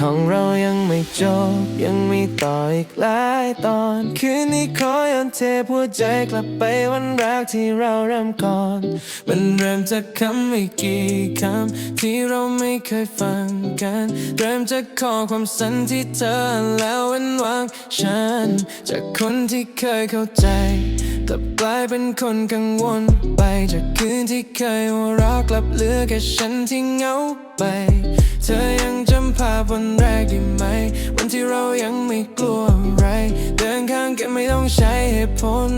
ของเรายังไม่จบ ยังมีต่ออีกหลายตอน คืนนี้ขอย้อนเทหัวใจกลับไปวันแรกที่เราเริ่มก่อน มันเริ่มจากคำไม่กี่คำที่เราไม่เคยฟังกัน เริ่มจากข้อความสันที่เธอแล้วว้นวางฉัน จากคนที่เคยเข้าใจกลับกลายเป็นคนกังวลไปจากคืนที่เคยหัวเรักกลับเหลือแค่ฉันที่เหงาไป เธอยังจำภาพวันแรกได้ไหม วันที่เรายังไม่กลัวอะไร เดินข้างกันไม่ต้องใช้เหตุผล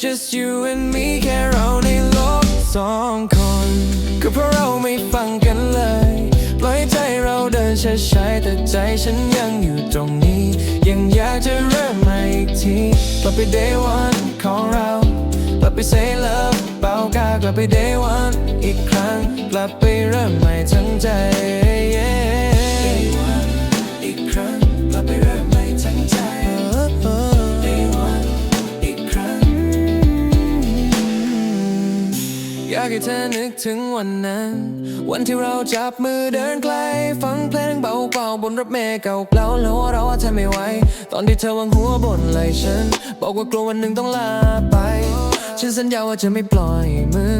just you and me แค่เราในโลกสองคน ก็เพราะเราไม่ฟังกันเลย ปล่อยใจเราเดินช้าๆแต่ใจฉันยังอยู่ตรงนี้ ยังอยากจะเริ่มใหม่อีกทีกลับไป day one ของเรากลับไป say love กากลับไป day one อีกครั้ง กลับไปเริ่มใหม่ทั้งใจ Day one อีกครั้ง กลับไปเริ่มใหม่ทั้งใจ Day one อีกครั้ง อยากให้เธอนึกถึงวันนั้น วันที่เราจับมือเดินไกล ฟังเพลงเบาๆบนรถเมล์เก่าๆแล้วหัวเราะเธอไม่ไหว ตอนที่เธอวางหัวบนไหล่ฉัน บอกว่ากลัววันหนึ่งต้องลาไป ฉันสัญญาว่าจะไม่ปล่อยมือ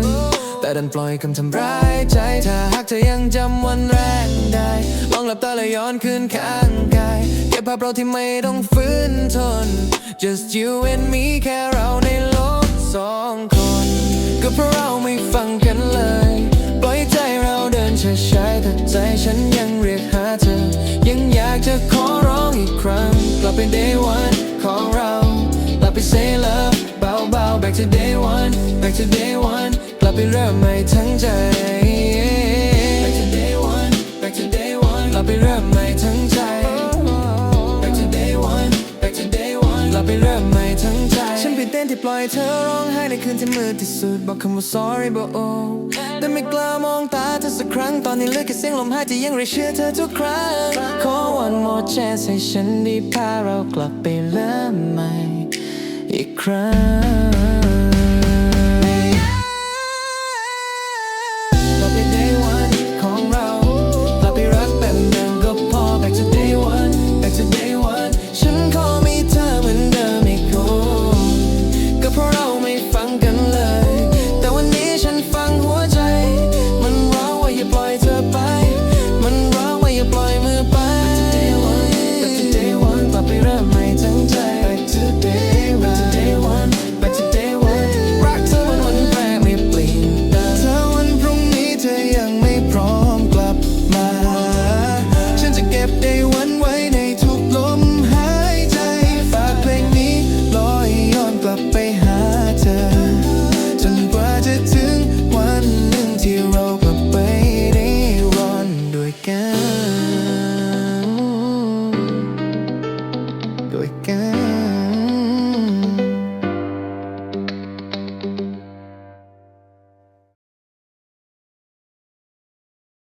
แต่ดันปล่อยคำทำร้ายใจ ถ้าหากเธอยังจำวันแรกได้ลองหลับตาและย้อนคืนข้างกาย เก็บภาพเราที่ไม่ต้องฝืนทน just you and me แค่เราในโลกสองคน ก็เพราะเราไม่ฟังกันเลย ปล่อยใจเราเดินช้าๆแต่ใจฉันยังเรียกหาเธอ ยังอยากจะขอร้องอีกครั้ง กลับไป day one ของเรา กลับไป say love เบาๆ back to day back to day one กลับไปเริ่มใหม่ทั้งใจ back to day one back to day one กลับไปเริ่มใหม่ทั้งใจ back to day one back to day one กลับไปเริ่มใหม่ทั้งใจ ฉันผิดเต้นที่ปล่อยเธอร้องไห้ในคืนที่มืดที่สุด บอกคำว่า sorry บอกโอ้แต่ไม่กล้ามองตาเธอสักครั้ง ตอนนี้เหลือแค่เสียงลมหายใจยังเรียกชื่อเธอทุกครั้ง ขอ one more chance ให้ฉันได้พาเรากลับไปเริ่มใหม่อีกครั้ง